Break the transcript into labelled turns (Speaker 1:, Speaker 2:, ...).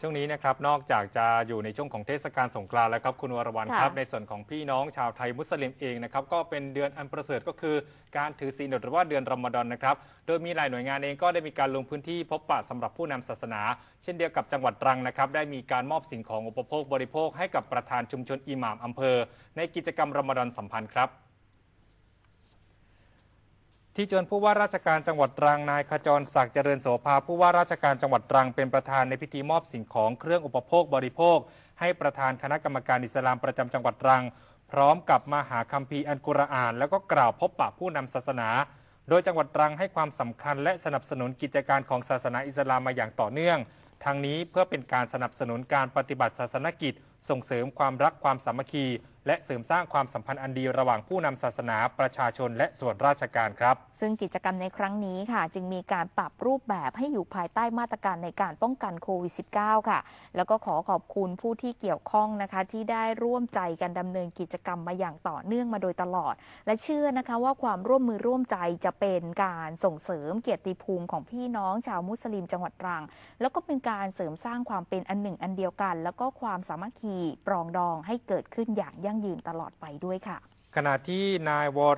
Speaker 1: ช่วงนี้นะครับนอกจากจะอยู่ในช่วงของเทศกาลสงกรานต์แล้วครับคุณวรวรรณ
Speaker 2: ค่ะ
Speaker 1: ครับ ในส่วนของพี่น้องชาวไทยมุสลิมเองนะครับก็เป็นเดือนอันประเสริฐก็คือ การถือศีลหรือว่าเดือนรอมฎอนนะครับโดยมีหลายหน่วยงานเองก็ได้มีการลงพื้นที่พบปะสำหรับผู้นำศาสนา เช่นเดียวกับจังหวัดตรังนะครับได้มีการมอบสิ่งของอุปโภคบริโภคให้กับประธานชุมชนอิหม่ามอำเภอ ในกิจกรรมรอมฎอนสัมพันธ์ครับ ที่เชิญผู้ว่าราชการจังหวัดตรังนายขจรศักดิ์เจริญโสภาผู้ว่าราชการจังหวัดตรังเป็นประธานในพิธีมอบสิ่งของเครื่องอุปโภคบริโภค ให้ประธานคณะกรรมการอิสลามประจำจังหวัดตรัง พร้อมกับมาหาคัมภีร์อันกุรอาน แล้วก็กล่าวพบปะผู้นำศาสนา โดยจังหวัดตรังให้ความสำคัญและสนับสนุนกิจการของศาสนาอิสลามมาอย่างต่อเนื่องทางนี้เพื่อเป็นการสนับสนุนการปฏิบัติศาสนกิจ ส่งเสริมความรักความสามัคคี และเสริมสร้างความสัมพันธ์อันดีระหว่างผู้นำศาสนาประชาชนและส่วนราชการครับ
Speaker 2: ซึ่งกิจกรรมในครั้งนี้ค่ะ จึงมีการปรับรูปแบบให้อยู่ภายใต้มาตรการในการป้องกันโควิด -19 ค่ะ แล้วก็ขอขอบคุณผู้ที่เกี่ยวข้องนะคะ ที่ได้ร่วมใจกันดำเนินกิจกรรมมาอย่างต่อเนื่องมาโดยตลอด และเชื่อนะคะว่าความร่วมมือร่วมใจจะเป็นการส่งเสริมเกียรติภูมิของพี่น้องชาวมุสลิมจังหวัดตรัง แล้วก็เป็นการเสริมสร้างความเป็นอันหนึ่งอันเดียวกัน แล้วก็ความสามัคคีปรองดองให้เกิดขึ้นอย่างยั่งงยืนตลอดไปด้วยค่ะ
Speaker 1: ขณะที่นายวร